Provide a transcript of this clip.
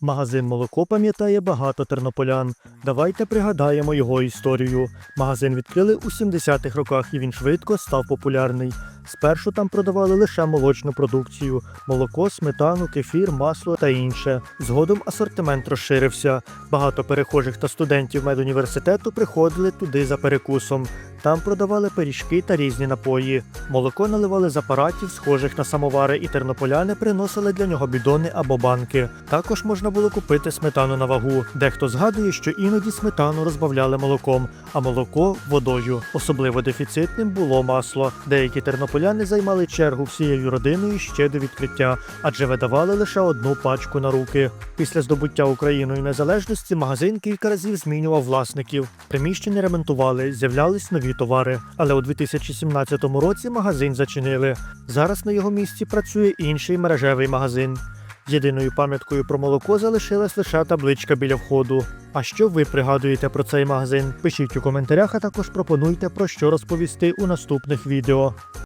Магазин молоко пам'ятає багато тернополян. Давайте пригадаємо його історію. Магазин відкрили у 70-х роках і він швидко став популярний. Спершу там продавали лише молочну продукцію: молоко, сметану, кефір, масло та інше. Згодом асортимент розширився. Багато перехожих та студентів медуніверситету приходили туди за перекусом. Там продавали пиріжки та різні напої. Молоко наливали з апаратів, схожих на самовари, і тернополяни приносили для нього бідони або банки. Також можна було купити сметану на вагу. Дехто згадує, що іноді сметану розбавляли молоком, а молоко водою. Особливо дефіцитним було масло. Деякі тернополяни займали чергу всією родиною ще до відкриття, адже видавали лише одну пачку на руки. Після здобуття Україною незалежності магазин кілька разів змінював власників. Приміщення ремонтували, з'являлись нові товари. Але у 2017 році магазин зачинили. Зараз на його місці працює інший мережевий магазин. Єдиною пам'яткою про молоко залишилась лише табличка біля входу. А що ви пригадуєте про цей магазин? Пишіть у коментарях, а також пропонуйте про що розповісти у наступних відео.